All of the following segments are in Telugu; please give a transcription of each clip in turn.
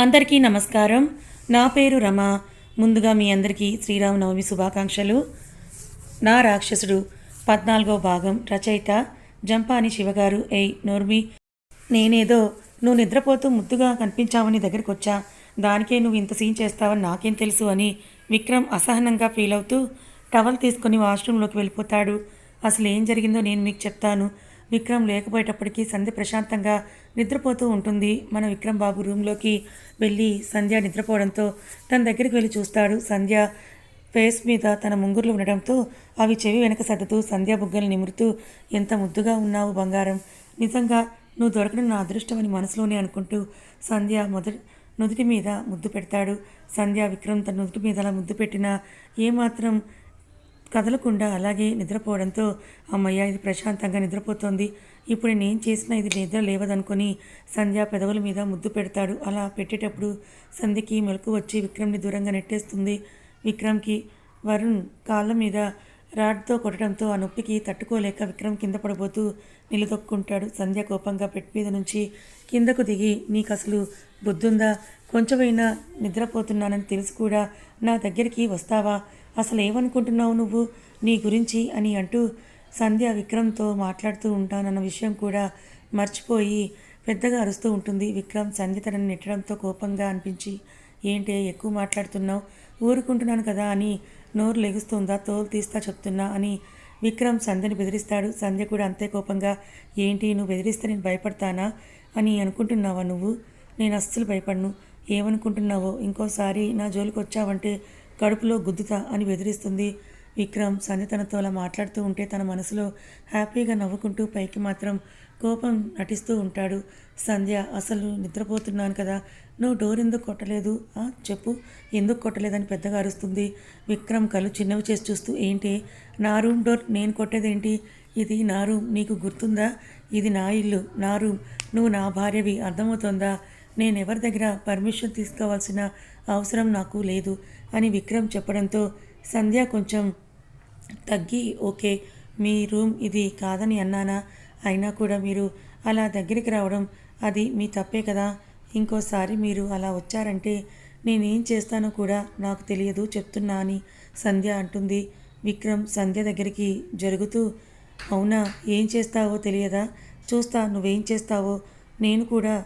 అందరికీ నమస్కారం. నా పేరు రమ. ముందుగా మీ అందరికీ శ్రీరామనవమి శుభాకాంక్షలు. నా రాక్షసుడు పద్నాలుగో భాగం రచయిత జంపాని శివగారు ఎయ్ నోర్మి. నేనేదో నువ్వు నిద్రపోతూ ముద్దుగా కనిపించావని దగ్గరికి వచ్చా దానికే నువ్వు ఇంత సీన్ చేస్తావని నాకేం తెలుసు అని విక్రమ్ అసహనంగా ఫీల్ అవుతూ టవల్ తీసుకొని వాష్రూమ్లోకి వెళ్ళిపోతాడు. అసలు ఏం జరిగిందో నేను మీకు చెప్తాను. విక్రమ్ లేకపోయేటప్పటికీ సంధ్య ప్రశాంతంగా నిద్రపోతూ ఉంటుంది. మన విక్రమ్ బాబు రూమ్లోకి వెళ్ళి సంధ్య నిద్రపోవడంతో తన దగ్గరికి వెళ్ళి చూస్తాడు. సంధ్య ఫేస్ మీద తన ముంగుర్లు ఉండడంతో అవి చెవి వెనక సర్దుతూ సంధ్యా బుగ్గలు నిమురుతూ ఎంత ముద్దుగా ఉన్నావు బంగారం. నిజంగా నువ్వు దొరకడం నా అదృష్టం అని మనసులోనే అనుకుంటూ సంధ్య మొదటి నుదుటి మీద ముద్దు పెడతాడు. సంధ్య విక్రమ్ తన నుదుటి మీద అలా ముద్దు పెట్టినా ఏమాత్రం కదలకుండా అలాగే నిద్రపోవడంతో అమ్మయ్య ఇది ప్రశాంతంగా నిద్రపోతోంది. ఇప్పుడు నేను చేసిన ఇది నిద్ర లేవదనుకొని సంధ్య పెదవుల మీద ముద్దు పెడతాడు. అలా పెట్టేటప్పుడు సంధ్యకి మెలకు వచ్చి విక్రమ్ని దూరంగా నెట్టేస్తుంది. విక్రమ్కి వరుణ్ కాళ్ళ మీద రాడ్తో కొట్టడంతో ఆ నొప్పికి తట్టుకోలేక విక్రమ్ కింద పడబోతూ నిలదొక్కుంటాడు. సంధ్య కోపంగా పెట్టి మీద నుంచి కిందకు దిగి నీకు అసలు బుద్ధుందా? కొంచెమైనా నిద్రపోతున్నానని తెలిసి కూడా. నా దగ్గరికి వస్తావా? అసలు ఏమనుకుంటున్నావు నువ్వు? నీ గురించి అని అంటూ సంధ్య విక్రమ్తో మాట్లాడుతూ ఉంటానన్న విషయం కూడా మర్చిపోయి పెద్దగా అరుస్తూ ఉంటుంది. విక్రమ్ సంధ్య తనని నెట్టడంతో కోపంగా అనిపించి ఏంటి ఎక్కువ మాట్లాడుతున్నావు? ఊరుకుంటున్నాను కదా అని నోరు లెగుస్తుందా? తోలు తీస్తా చెప్తున్నా అని విక్రమ్ సంధ్యని బెదిరిస్తాడు. సంధ్య కూడా అంతే కోపంగా ఏంటి నువ్వు బెదిరిస్తే నేను భయపడతానా? అని అనుకుంటున్నావా నువ్వు? నేను అస్సలు భయపడను. ఏమనుకుంటున్నావో? ఇంకోసారి నా జోలికి వచ్చావంటే కడుపులో గుద్దుతా అని బెదిరిస్తుంది. విక్రమ్ సన్నితనతో తనతో అలా మాట్లాడుతూ ఉంటే తన మనసులో హ్యాపీగా నవ్వుకుంటూ పైకి మాత్రం కోపం నటిస్తూ ఉంటాడు. సంధ్య అసలు నిద్రపోతున్నాను కదా నువ్వు డోర్ ఎందుకు కొట్టలేదు? ఆ, చెప్పు ఎందుకు కొట్టలేదని పెద్దగా అరుస్తుంది. విక్రమ్ కళ్ళు చిన్నవి చేసి చూస్తూ ఏంటి నా రూమ్ డోర్ నేను కొట్టేదేంటి? ఇది నా రూమ్ నీకు గుర్తుందా? ఇది నా ఇల్లు నా రూమ్ నువ్వు నా భార్యవి అర్థమవుతుందా? నేను ఎవరి దగ్గర పర్మిషన్ తీసుకోవాల్సిన అవసరం నాకు లేదు అని విక్రమ్ చెప్పడంతో సంధ్య కొంచెం తగ్గి ఓకే మీ రూమ్ ఇది కాదని అన్నానా? అయినా కూడా మీరు అలా దగ్గరికి రావడం అది మీ తప్పే కదా? ఇంకోసారి మీరు అలా వచ్చారంటే నేనేం చేస్తానో కూడా నాకు తెలియదు చెప్తున్నా అని సంధ్య అంటుంది. విక్రమ్ సంధ్య దగ్గరికి జరుగుతూ అవునా ఏం చేస్తావో తెలియదా? చూస్తా నువ్వేం చేస్తావో? నేను కూడా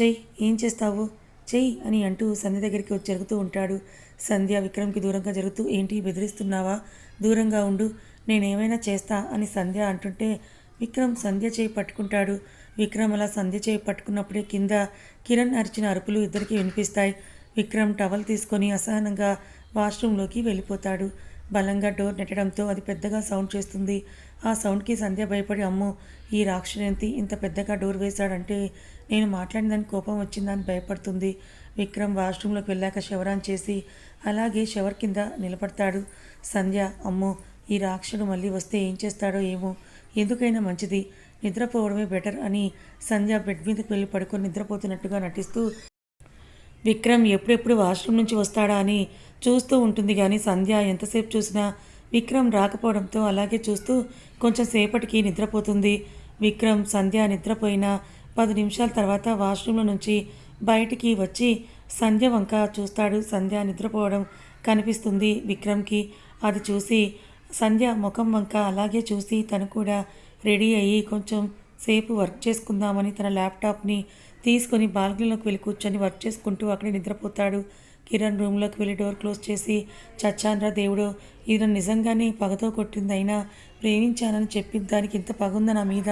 చెయ్యి ఏం చేస్తావు? చెయ్యి అని అంటూ సంధ్య దగ్గరికి వచ్చి జరుగుతూ ఉంటాడు. సంధ్య విక్రమ్కి దూరంగా జరుగుతూ ఏంటి బెదిరిస్తున్నావా? దూరంగా ఉండు. నేనేమైనా చేస్తా? అని సంధ్య అంటుంటే విక్రమ్ సంధ్య చేయి పట్టుకుంటాడు. విక్రమ్ అలా సంధ్య చేయి పట్టుకున్నప్పుడే కింద కిరణ్ అరిచిన అరుపులు ఇద్దరికి వినిపిస్తాయి. విక్రమ్ టవల్ తీసుకొని అసహనంగా వాష్రూమ్లోకి వెళ్ళిపోతాడు. బలంగా డోర్ నెట్టడంతో అది పెద్దగా సౌండ్ చేస్తుంది. ఆ సౌండ్కి సంధ్య భయపడి అమ్మో ఈ రాక్షసేంతి ఇంత పెద్దగా డోర్ వేశాడంటే నేను మాట్లాడిన కోపం వచ్చిందని భయపడుతుంది. విక్రమ్ వాష్రూమ్లోకి వెళ్ళాక శవరాన్ చేసి అలాగే షవర్ కింద నిలబడతాడు. సంధ్య అమ్మో ఈ రాక్షసుడు మళ్ళీ వస్తే ఏం చేస్తాడో ఏమో ఎందుకైనా మంచిది. నిద్రపోవడమే బెటర్ అని సంధ్య బెడ్ మీదకి వెళ్ళి పడుకొని నిద్రపోతున్నట్టుగా నటిస్తూ విక్రమ్ ఎప్పుడెప్పుడు వాష్రూమ్ నుంచి వస్తాడా అని చూస్తూ ఉంటుంది కానీ సంధ్య ఎంతసేపు చూసినా విక్రమ్ రాకపోవడంతో అలాగే చూస్తూ కొంచెం సేపటికి నిద్రపోతుంది. విక్రమ్ సంధ్య నిద్రపోయిన పది నిమిషాల తర్వాత వాష్రూమ్లో నుంచి బయటికి వచ్చి సంధ్య వంక చూస్తాడు. సంధ్య నిద్రపోవడం కనిపిస్తుంది విక్రమ్కి. అది చూసి సంధ్య ముఖం వంక అలాగే చూసి తను కూడా రెడీ అయ్యి కొంచెం సేపు వర్క్ చేసుకుందామని తన ల్యాప్టాప్ని తీసుకొని బాల్కనీలోకి వెళ్ళి కూర్చొని వర్క్ చేసుకుంటూ అక్కడే నిద్రపోతాడు. కిరణ్ రూమ్లోకి వెళ్ళి డోర్ క్లోజ్ చేసి చచ్చాన్రా దేవుడు ఈయన నిజంగానే పగతో కొట్టింది అయినా ప్రేమించానని చెప్పి దానికి ఇంత పగుందా నా మీద?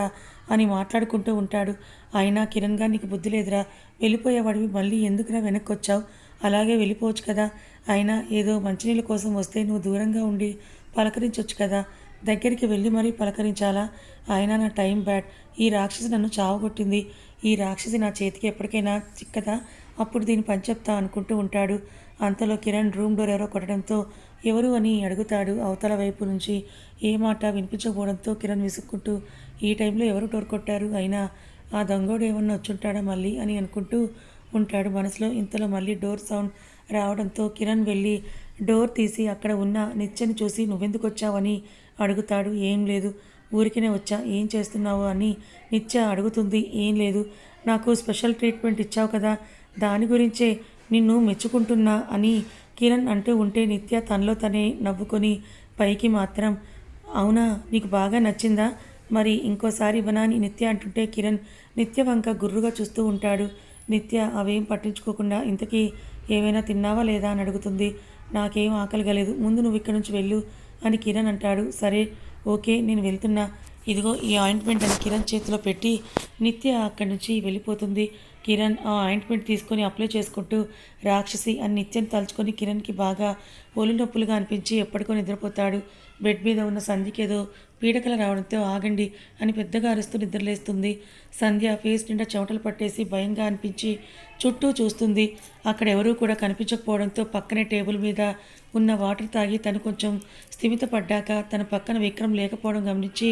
అని మాట్లాడుకుంటూ ఉంటాడు. అయినా కిరణ్ గారు నీకు బుద్ధి లేదురా వెళ్ళిపోయేవాడివి మళ్ళీ ఎందుకురా వెనక్కి వచ్చావు అలాగే వెళ్ళిపోవచ్చు కదా. అయినా ఏదో మంచినీళ్ళ కోసం వస్తే నువ్వు దూరంగా ఉండి పలకరించవచ్చు కదా. దగ్గరికి వెళ్ళి మరీ పలకరించాలా? అయినా నా టైం బ్యాడ్. ఈ రాక్షసి నన్ను చావగొట్టింది. ఈ రాక్షసి నా చేతికి ఎప్పటికైనా చిక్కదా? అప్పుడు దీని పని చెప్తా అనుకుంటూ ఉంటాడు. అంతలో కిరణ్ రూమ్ డోర్ ఎవరో కొట్టడంతో ఎవరు అని అడుగుతాడు అవతల వైపు నుంచి. ఏ మాట వినిపించకపోవడంతో కిరణ్ విసుక్కుంటూ ఈ టైంలో ఎవరు డోర్ కొట్టారు? అయినా ఆ దొంగోడు ఏమన్నా వచ్చుంటాడా మళ్ళీ అని అనుకుంటూ ఉంటాడు మనసులో. ఇంతలో మళ్ళీ డోర్ సౌండ్ రావడంతో కిరణ్ వెళ్ళి డోర్ తీసి అక్కడ ఉన్న నిచ్చెని చూసి నువ్వెందుకు వచ్చావని అడుగుతాడు ఏం లేదు. ఊరికినే వచ్చా? ఏం చేస్తున్నావు? అని నిత్య అడుగుతుంది. ఏం లేదు. నాకు స్పెషల్ ట్రీట్మెంట్ ఇచ్చావు కదా. దాని గురించే నిన్ను మెచ్చుకుంటున్నా అని కిరణ్ అంటూ ఉంటే నిత్య తనలో తనే నవ్వుకొని పైకి మాత్రం అవునా? నీకు బాగా నచ్చిందా? మరి ఇంకోసారి బనాని నిత్య అంటుంటే కిరణ్ నిత్య వంక గుర్రుగా చూస్తూ ఉంటాడు. నిత్య అవేం పట్టించుకోకుండా ఇంతకీ ఏమైనా తిన్నావా లేదా? అని అడుగుతుంది. నాకేం ఆకలి కాలేదు ముందు నువ్వు ఇక్కడ నుంచి వెళ్ళు. అని కిరణ్ అంటాడు. సరే ఓకే నేను వెళ్తున్నా. ఇదిగో ఈ ఆయింట్మెంట్ అని కిరణ్ చేతిలో పెట్టి నిత్య అక్కడి నుంచి వెళ్ళిపోతుంది. కిరణ్ ఆ ఆయింట్మెంట్ తీసుకొని అప్లై చేసుకుంటూ రాక్షసి అని నిత్యం తలుచుకొని కిరణ్కి బాగా ఒళ్ళు నొప్పులుగా అనిపించి ఎప్పటికో నిద్రపోతాడు. బెడ్ మీద ఉన్న సంధ్యకేదో పీడకల రావడంతో ఆగండి అని పెద్దగా అరుస్తూ నిద్రలేస్తుంది. సంధ్య ఫేస్ నిండా చెమటలు పట్టేసి భయంగా అనిపించి చుట్టూ చూస్తుంది. అక్కడ ఎవరూ కూడా కనిపించకపోవడంతో పక్కనే టేబుల్ మీద ఉన్న వాటర్ తాగి తను కొంచెం స్థిమితపడ్డాక తన పక్కన విక్రమ్ లేకపోవడం గమనించి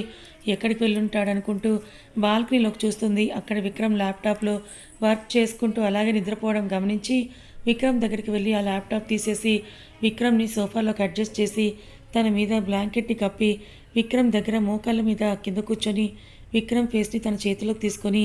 ఎక్కడికి వెళ్ళుంటాడనుకుంటూ బాల్కనీలోకి చూస్తుంది. అక్కడ విక్రమ్ ల్యాప్టాప్లో వర్క్ చేసుకుంటూ అలాగే నిద్రపోవడం గమనించి విక్రమ్ దగ్గరికి వెళ్ళి ఆ ల్యాప్టాప్ తీసేసి విక్రమ్ని సోఫాలోకి అడ్జస్ట్ చేసి తన మీద బ్లాంకెట్ని కప్పి విక్రమ్ దగ్గర మోకాళ్ళ మీద కింద కూర్చొని విక్రమ్ ఫేస్ని తన చేతిలోకి తీసుకొని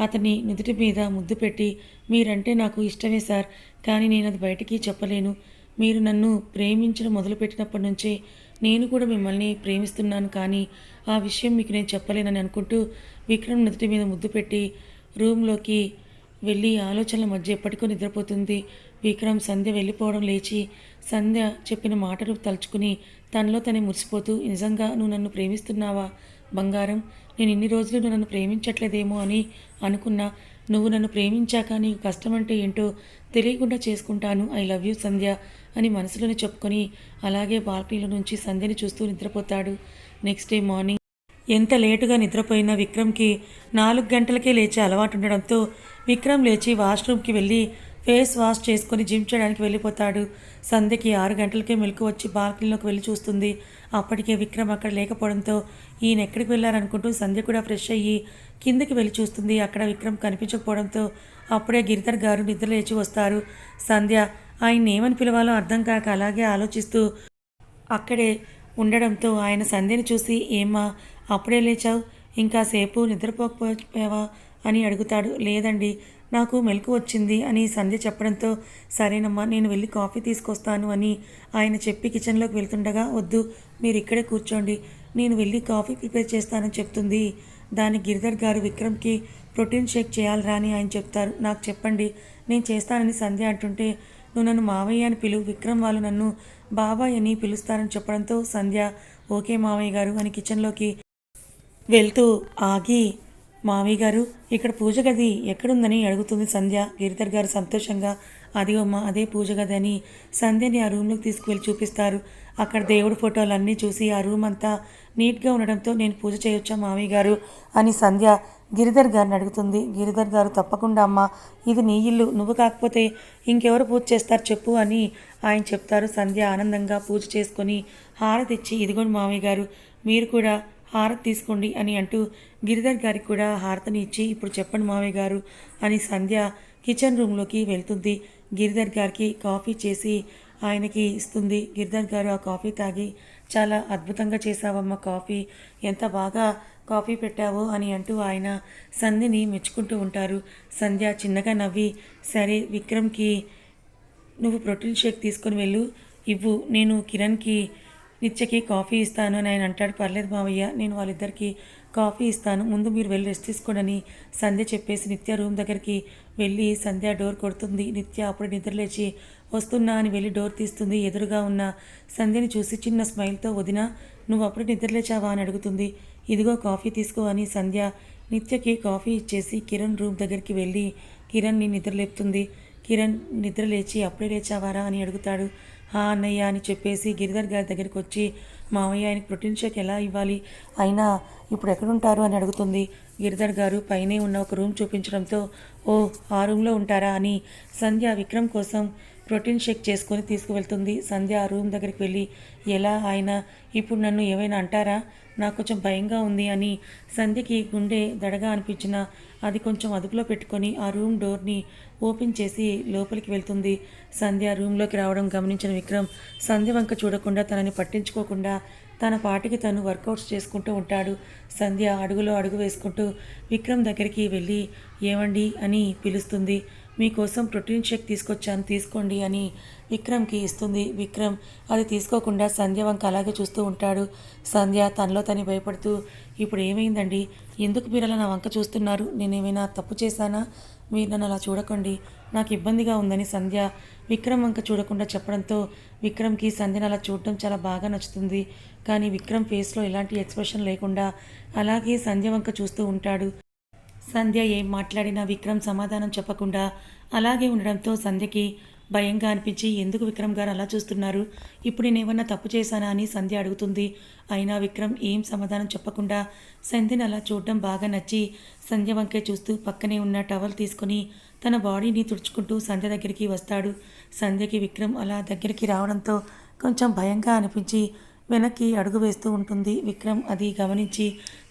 అతని నుదుటి మీద ముద్దు పెట్టి మీరంటే నాకు ఇష్టమే సార్ కానీ నేను అది బయటికి చెప్పలేను. మీరు నన్ను ప్రేమించడం మొదలుపెట్టినప్పటి నుంచే నేను కూడా మిమ్మల్ని ప్రేమిస్తున్నాను కానీ ఆ విషయం మీకు నేను చెప్పలేనని అనుకుంటూ విక్రమ్ నుదుటి మీద ముద్దు పెట్టి రూమ్లోకి వెళ్ళి ఆలోచనల మధ్య ఎప్పటికో నిద్రపోతుంది. విక్రమ్ సంధ్య వెళ్ళిపోవడం లేచి సంధ్య చెప్పిన మాటలు తలుచుకుని తనలో తనే మురిసిపోతూ నిజంగా నువ్వు నన్ను ప్రేమిస్తున్నావా? బంగారం నేను ఇన్ని రోజులు నువ్వు నన్ను ప్రేమించట్లేదేమో అని అనుకున్నా. నువ్వు నన్ను ప్రేమించాక నీకు కష్టం అంటే ఏంటో తెలియకుండా చేసుకుంటాను. ఐ లవ్ యూ సంధ్య అని మనసులోనే చెప్పుకొని అలాగే బాల్కనీలో నుంచి సంధ్యని చూస్తూ నిద్రపోతాడు. నెక్స్ట్ డే మార్నింగ్ ఎంత లేటుగా నిద్రపోయినా విక్రమ్కి నాలుగు గంటలకే లేచే అలవాటు ఉండడంతో విక్రమ్ లేచి వాష్రూమ్కి వెళ్ళి ఫేస్ వాష్ చేసుకొని జిమ్ చేయడానికి వెళ్ళిపోతాడు. సంధ్యకి ఆరు గంటలకే మెలకు వచ్చి బాల్కనీలోకి వెళ్ళి చూస్తుంది. అప్పటికే విక్రమ్ అక్కడ లేకపోవడంతో ఈయన ఎక్కడికి వెళ్ళారనుకుంటూ సంధ్య కూడా ఫ్రెష్ అయ్యి కిందకి వెళ్ళి చూస్తుంది. అక్కడ విక్రమ్ కనిపించకపోవడంతో అప్పుడే గిరిధర్ గారు నిద్ర లేచి వస్తారు. సంధ్య ఆయన్ని ఏమని పిలవాలో అర్థం కాక అలాగే ఆలోచిస్తూ అక్కడే ఉండడంతో ఆయన సంధ్యని చూసి ఏమ్మా అప్పుడే లేచావు? ఇంకాసేపు నిద్రపోకపోయావా? అని అడుగుతాడు. లేదండి నాకు మెలకు వచ్చింది అని సంధ్య చెప్పడంతో సరేనమ్మా నేను వెళ్ళి కాఫీ తీసుకొస్తాను అని ఆయన చెప్పి కిచెన్లోకి వెళ్తుండగా వద్దు మీరు ఇక్కడే కూర్చోండి. నేను వెళ్ళి కాఫీ ప్రిపేర్ చేస్తానని చెప్తుంది. దాని గిరిధర్ గారు విక్రమ్కి ప్రోటీన్ షేక్ చేయాలరా అని ఆయన చెప్తారు. నాకు చెప్పండి. నేను చేస్తానని సంధ్య అంటుంటే నువ్వు నన్ను మావయ్య అని పిలువు విక్రమ్ వాళ్ళు నన్ను బాబాయ్ అని పిలుస్తారని చెప్పడంతో సంధ్య ఓకే మావయ్య గారు అని కిచెన్లోకి వెళ్తూ ఆగి మావయ్య గారు ఇక్కడ పూజ గది ఎక్కడుందని అడుగుతుంది సంధ్య. గిరిధర్ గారు సంతోషంగా అది అమ్మ అదే పూజ గది అని సంధ్యని ఆ రూమ్లోకి తీసుకువెళ్ళి చూపిస్తారు. అక్కడ దేవుడి ఫోటోలు అన్నీ చూసి ఆ రూమ్ అంతా నీట్గా ఉండడంతో నేను పూజ చేయొచ్చా మామయ్య గారు అని సంధ్య గిరిధర్ గారిని అడుగుతుంది. గిరిధర్ గారు తప్పకుండా అమ్మ ఇది నీ ఇల్లు నువ్వు కాకపోతే ఇంకెవరు పూజ చేస్తారు చెప్పు అని ఆయన చెప్తారు. సంధ్య ఆనందంగా పూజ చేసుకొని హారతి ఇచ్చి ఇదిగోండి మామయ్య గారు మీరు కూడా హారతి తీసుకోండి అని అంటూ గిరిధర్ గారికి కూడా హారతిని ఇచ్చి ఇప్పుడు చెప్పండి మావయ్య గారు అని సంధ్య కిచెన్ రూమ్లోకి వెళ్తుంది. గిరిధర్ గారికి కాఫీ చేసి ఆయనకి ఇస్తుంది. గిరిధర్ గారు ఆ కాఫీ తాగి చాలా అద్భుతంగా చేసావమ్మ కాఫీ. ఎంత బాగా కాఫీ పెట్టావో అని అంటూ ఆయన సంధిని మెచ్చుకుంటూ ఉంటారు. సంధ్య చిన్నగా నవ్వి సరే విక్రమ్కి నువ్వు ప్రోటీన్ షేక్ తీసుకొని వెళ్ళు. ఇవ్వు. నేను కిరణ్కి నిత్యకి కాఫీ ఇస్తాను అని ఆయన అంటాడు. పర్లేదు మావయ్య. నేను వాళ్ళిద్దరికి కాఫీ ఇస్తాను. ముందు మీరు వెళ్ళి రెస్ట్ తీసుకోండి సంధ్య చెప్పేసి నిత్య రూమ్ దగ్గరికి వెళ్ళి సంధ్య డోర్ కొడుతుంది. నిత్య అప్పుడు నిద్రలేచి వస్తున్నా అని వెళ్ళి డోర్ తీస్తుంది. ఎదురుగా ఉన్న సంధ్యని చూసి చిన్న స్మైల్తో వదిన నువ్వు అప్పుడు నిద్రలేచావా? అని అడుగుతుంది. ఇదిగో కాఫీ తీసుకో అని సంధ్య నిత్యకి కాఫీ ఇచ్చేసి కిరణ్ రూమ్ దగ్గరికి వెళ్ళి కిరణ్ని నిద్రలేపుతుంది. కిరణ్ నిద్రలేచి అప్పుడే లేచావారా? అని అడుగుతాడు. హా అన్నయ్య అని చెప్పేసి గిరిధర్ గారి దగ్గరికి వచ్చి మామయ్య ఆయనకి ప్రోటీన్ షేక్ ఎలా ఇవ్వాలి? అయినా ఇప్పుడు ఎక్కడుంటారు అని అడుగుతుంది. గిరిధర్ గారు పైనే ఉన్న ఒక రూమ్ చూపించడంతో ఓ ఆ రూమ్లో ఉంటారా అని సంధ్య విక్రమ్ కోసం ప్రోటీన్ షేక్ చేసుకొని తీసుకువెళ్తుంది. సంధ్య ఆ రూమ్ దగ్గరికి వెళ్ళి ఎలా ఆయన? ఇప్పుడు నన్ను ఏమైనా అంటారా? నాకు కొంచెం భయంగా ఉంది అని సంధ్యకి గుండె దడగా అనిపించిన అది కొంచెం అదుపులో పెట్టుకొని ఆ రూమ్ డోర్ని ఓపెన్ చేసి లోపలికి వెళ్తుంది. సంధ్య రూమ్లోకి రావడం గమనించిన విక్రమ్ సంధ్య వంక చూడకుండా తనని పట్టించుకోకుండా తన పాటికి తను వర్కౌట్స్ చేసుకుంటూ ఉంటాడు. సంధ్య అడుగులో అడుగు వేసుకుంటూ విక్రమ్ దగ్గరికి వెళ్ళి ఏమండి? అని పిలుస్తుంది. మీకోసం ప్రోటీన్ షేక్ తీసుకొచ్చాను తీసుకోండి అని విక్రమ్కి ఇస్తుంది. విక్రమ్ అది తీసుకోకుండా సంధ్య వంక అలాగే చూస్తూ ఉంటాడు. సంధ్య తనలో తని భయపడుతూ ఇప్పుడు ఏమైందండి? ఎందుకు మీరు అలా నా వంక చూస్తున్నారు? నేనేమైనా తప్పు చేశానా? మీరు నన్ను అలా చూడకండి. నాకు ఇబ్బందిగా ఉందని సంధ్య విక్రమ్ వంక చూడకుండా చెప్పడంతో విక్రమ్కి సంధ్యను అలా చూడటం చాలా బాగా నచ్చుతుంది. కానీ విక్రమ్ ఫేస్లో ఎలాంటి ఎక్స్ప్రెషన్ లేకుండా అలాగే సంధ్య వంక చూస్తూ ఉంటాడు. సంధ్య ఏం మాట్లాడినా విక్రమ్ సమాధానం చెప్పకుండా అలాగే ఉండడంతో సంధ్యకి భయంగా అనిపించి ఎందుకు విక్రమ్ గారు అలా చూస్తున్నారు? ఇప్పుడు నేనేమన్నా తప్పు చేశానా? అని సంధ్య అడుగుతుంది. అయినా విక్రమ్ ఏం సమాధానం చెప్పకుండా సంధ్యని అలా చూడడం బాగా నచ్చి సంధ్య వంకే చూస్తూ పక్కనే ఉన్న టవల్ తీసుకొని తన బాడీని తుడుచుకుంటూ సంధ్య దగ్గరికి వస్తాడు. సంధ్యకి విక్రమ్ అలా దగ్గరికి రావడంతో కొంచెం భయంగా అనిపించి వెనక్కి అడుగు వేస్తూ ఉంటుంది. విక్రమ్ అది గమనించి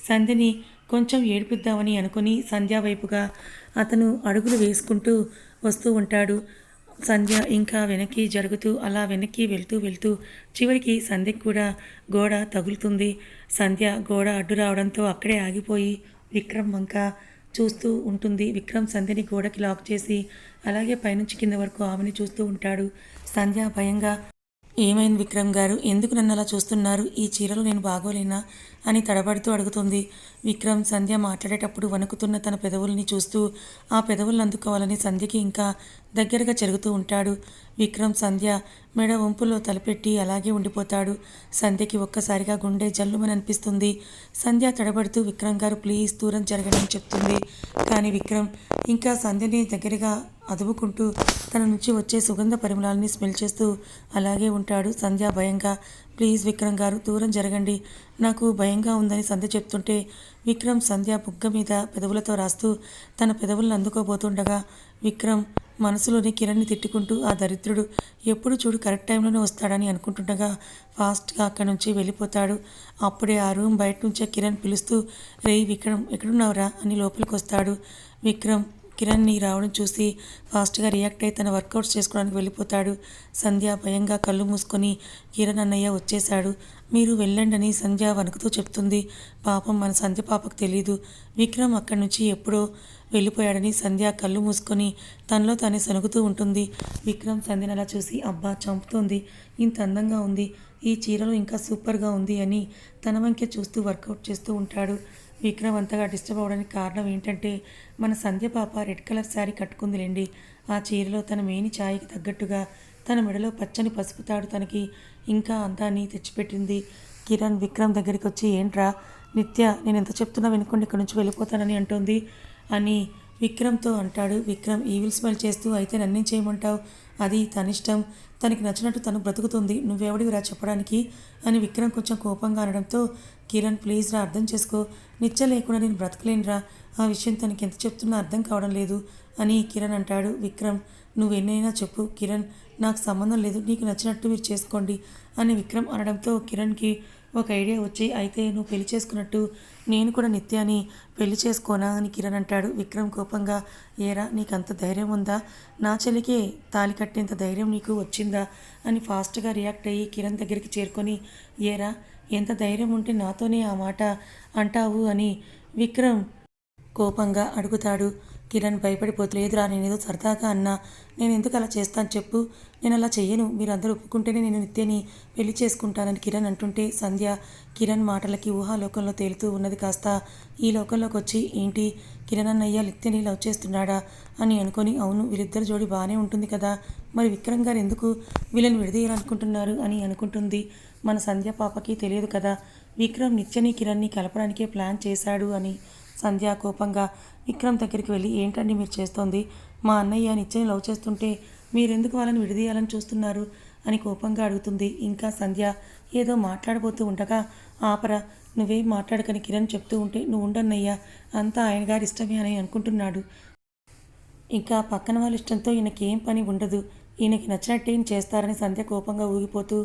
సంధ్యని కొంచెం ఏడిపిద్దామని అనుకుని సంధ్య వైపుగా అతను అడుగులు వేసుకుంటూ వస్తూ ఉంటాడు. సంధ్య ఇంకా వెనక్కి జరుగుతూ అలా వెనక్కి వెళ్తూ వెళ్తూ చివరికి సంధ్యకి కూడా గోడ తగులుతుంది. సంధ్య గోడ అడ్డు రావడంతో అక్కడే ఆగిపోయి విక్రమ్ వంక చూస్తూ ఉంటుంది. విక్రమ్ సంధ్యని గోడకి లాక్ చేసి అలాగే పైనుంచి కింద వరకు ఆమెని చూస్తూ ఉంటాడు. సంధ్య భయంగా ఏమైంది విక్రమ్ గారు? ఎందుకు నన్ను అలా చూస్తున్నారు? ఈ చీరలో నేను బాగోలేనా? అని తడబడుతూ అడుగుతుంది. విక్రమ్ సంధ్య మాట్లాడేటప్పుడు వణుకుతున్న తన పెదవుల్ని చూస్తూ ఆ పెదవులను అందుకోవాలని సంధ్యకి ఇంకా దగ్గరగా జరుగుతూ ఉంటాడు విక్రమ్ సంధ్య మెడ వంపులో తలపెట్టి అలాగే ఉండిపోతాడు. సంధ్యకి ఒక్కసారిగా గుండె జల్లుమని అనిపిస్తుంది సంధ్య తడబడుతూ విక్రమ్ గారు ప్లీజ్ దూరం జరగడం చెప్తుంది. కానీ విక్రమ్ ఇంకా సంధ్యని దగ్గరగా అదుపుకుంటూ తన నుంచి వచ్చే సుగంధ పరిమళాలని స్మెల్ చేస్తూ అలాగే ఉంటాడు. సంధ్య భయంగా ప్లీజ్ విక్రమ్ గారు దూరం జరగండి. నాకు భయంగా ఉందని సంధ్య చెప్తుంటే విక్రమ్ సంధ్య బుగ్గ మీద పెదవులతో రాస్తూ తన పెదవులను అందుకోబోతుండగా విక్రమ్ మనసులోని కిరణ్ని తిట్టుకుంటూ ఆ దరిద్రుడు ఎప్పుడు చూడు కరెక్ట్ టైంలోనే వస్తాడని అనుకుంటుండగా ఫాస్ట్గా అక్కడి నుంచి వెళ్ళిపోతాడు. అప్పుడే ఆ రూమ్ బయట నుంచే కిరణ్ పిలుస్తూ రేయ్ విక్రమ్ ఎక్కడున్నావురా? అని లోపలికి వస్తాడు విక్రమ్ కిరణ్ని రావడం చూసి ఫాస్ట్గా రియాక్ట్ అయి తన వర్కౌట్స్ చేసుకోవడానికి వెళ్ళిపోతాడు. సంధ్య భయంగా కళ్ళు మూసుకొని కిరణ్ అన్నయ్య వచ్చేశాడు. మీరు వెళ్ళండి అని సంధ్య వణుకుతూ చెప్తుంది. పాపం మన సంధ్య పాపకు తెలీదు. విక్రమ్ అక్కడి నుంచి ఎప్పుడో వెళ్ళిపోయాడని సంధ్య కళ్ళు మూసుకొని తనలో తానే సనుగుతూ ఉంటుంది. విక్రమ్ సంధ్యను అలా చూసి అబ్బా చంపుతోంది. ఇంత అందంగా ఉంది. ఈ చీరలో ఇంకా సూపర్గా ఉంది అని తన వంకే చూస్తూ వర్కౌట్ చేస్తూ ఉంటాడు. విక్రమ్ అంతగా డిస్టర్బ్ అవ్వడానికి కారణం ఏంటంటే మన సంధ్య పాప రెడ్ కలర్ శారీ కట్టుకుందిలేండి. ఆ చీరలో తన మేని ఛాయకి తగ్గట్టుగా తన మెడలో పచ్చని పసుపు తాడు తనకి ఇంకా అందాన్ని తెచ్చిపెట్టింది. కిరణ్ విక్రమ్ దగ్గరికి వచ్చి ఏంట్రా నిత్య నేను ఎంత చెప్తున్నా వినుకోండి ఇక్కడి నుంచి వెళ్ళిపోతానని అంటోంది. అని విక్రమ్తో అంటాడు విక్రమ్ ఈవిల్ స్మైల్ చేస్తూ అయితే నన్నేం చేయమంటావు? అది తనిష్టం తనకి నచ్చినట్టు తను బ్రతుకుతుంది. నువ్వెవడివిరా చెప్పడానికి? అని విక్రమ్ కొంచెం కోపంగా అనడంతో కిరణ్ ప్లీజ్ రా అర్థం చేసుకో. నిత్య లేకుండా నేను బ్రతకలేనురా ఆ విషయం తనకి ఎంత చెప్తున్నా అర్థం కావడం లేదు అని కిరణ్ అంటాడు. విక్రమ్ నువ్వు ఎన్నైనా చెప్పు. కిరణ్ నాకు సంబంధం లేదు. నీకు నచ్చినట్టు మీరు చేసుకోండి అని విక్రమ్ అనడంతో కిరణ్కి ఒక ఐడియా వచ్చి అయితే నువ్వు పెళ్ళి చేసుకున్నట్టు నేను కూడా నిత్యాని పెళ్ళి చేసుకోనా అని కిరణ్ అంటాడు. విక్రమ్ కోపంగా ఏరా నీకు అంత ధైర్యం ఉందా? నా చెల్లికే తాలి కట్టేంత ధైర్యం నీకు వచ్చిందా? అని ఫాస్ట్గా రియాక్ట్ అయ్యి కిరణ్ దగ్గరికి చేరుకొని ఏరా ఎంత ధైర్యం ఉంటే నాతోనే ఆ మాట అంటావు అని విక్రమ్ కోపంగా అడుగుతాడు. కిరణ్ భయపడిపోతూ లేదురా నేనేదో సరదాగా అన్నా. నేను ఎందుకు అలా చేస్తాను చెప్పు. నేను అలా చెయ్యను మీరందరూ ఒప్పుకుంటేనే నేను నిత్యని పెళ్ళి చేసుకుంటానని కిరణ్ అంటుంటే సంధ్య కిరణ్ మాటలకి ఊహాలోకంలో తేలుతూ ఉన్నది కాస్త ఈ లోకంలోకి వచ్చి ఏంటి? కిరణ్ అన్నయ్య నిత్యని లవ్ చేస్తున్నాడా? అని అనుకొని అవును వీళ్ళిద్దరు జోడి బాగానే ఉంటుంది కదా. మరి విక్రమ్ గారు ఎందుకు వీళ్ళని విడదీయాలనుకుంటున్నారు? అని అనుకుంటుంది. మన సంధ్య పాపకి తెలియదు కదా. విక్రమ్ నిత్యని కిరణ్ని కలపడానికే ప్లాన్ చేశాడు అని సంధ్య కోపంగా విక్రమ్ దగ్గరికి వెళ్ళి ఏంటండి మీరు చేస్తోంది? మా అన్నయ్య నిత్యని లవ్ చేస్తుంటే మీరెందుకు వాళ్ళని విడదీయాలని చూస్తున్నారు? అని కోపంగా అడుగుతుంది. ఇంకా సంధ్య ఏదో మాట్లాడబోతూ ఉండగా ఆపరా నువ్వేం మాట్లాడకని కిరణ్ చెప్తూ ఉంటే నువ్వు ఉండన్నయ్యా అంతా ఆయన గారి ఇష్టమే అని అనుకుంటున్నాడు. ఇంకా పక్కన వాళ్ళ ఇష్టంతో ఈయనకేం పని ఉండదు. ఈయనకి నచ్చినట్టే ఏం చేస్తారని సంధ్య కోపంగా ఊగిపోతూ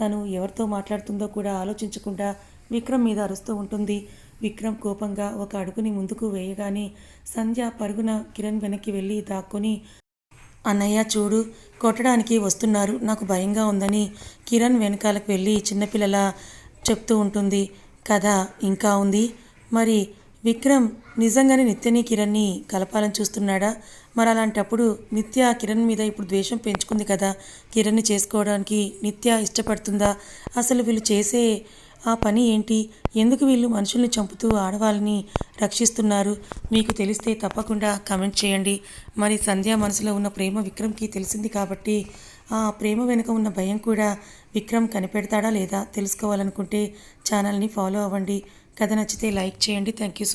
తను ఎవరితో మాట్లాడుతుందో కూడా ఆలోచించకుండా విక్రమ్ మీద అరుస్తూ ఉంటుంది. విక్రమ్ కోపంగా ఒక అడుగుని ముందుకు వేయగానే సంధ్య పరుగున కిరణ్ వెనక్కి వెళ్ళి దాక్కొని అన్నయ్య చూడు కొట్టడానికి వస్తున్నారు. నాకు భయంగా ఉందని కిరణ్ వెనకాలకు వెళ్ళి చిన్నపిల్లల చెప్తూ ఉంటుంది. కథ ఇంకా ఉంది? మరి విక్రమ్ నిజంగానే నిత్యని కిరణ్ని కలపాలని చూస్తున్నాడా? మరి అలాంటప్పుడు నిత్య కిరణ్ మీద ఇప్పుడు ద్వేషం పెంచుకుంది కదా? కిరణ్ని చేసుకోవడానికి నిత్య ఇష్టపడుతుందా? అసలు వీళ్ళు చేసే ఆ పని ఏంటి? ఎందుకు వీళ్ళు మనుషుల్ని చంపుతూ ఆడవాళ్ళని రక్షిస్తున్నారు? మీకు తెలిస్తే తప్పకుండా కమెంట్ చేయండి. మరి సంధ్య మనసులో ఉన్న ప్రేమ విక్రమ్కి తెలిసింది కాబట్టి ఆ ప్రేమ వెనుక ఉన్న భయం కూడా విక్రమ్ కనిపెడతాడా లేదా తెలుసుకోవాలనుకుంటే ఛానల్ని ఫాలో అవ్వండి. కథ నచ్చితే లైక్ చేయండి. Thank you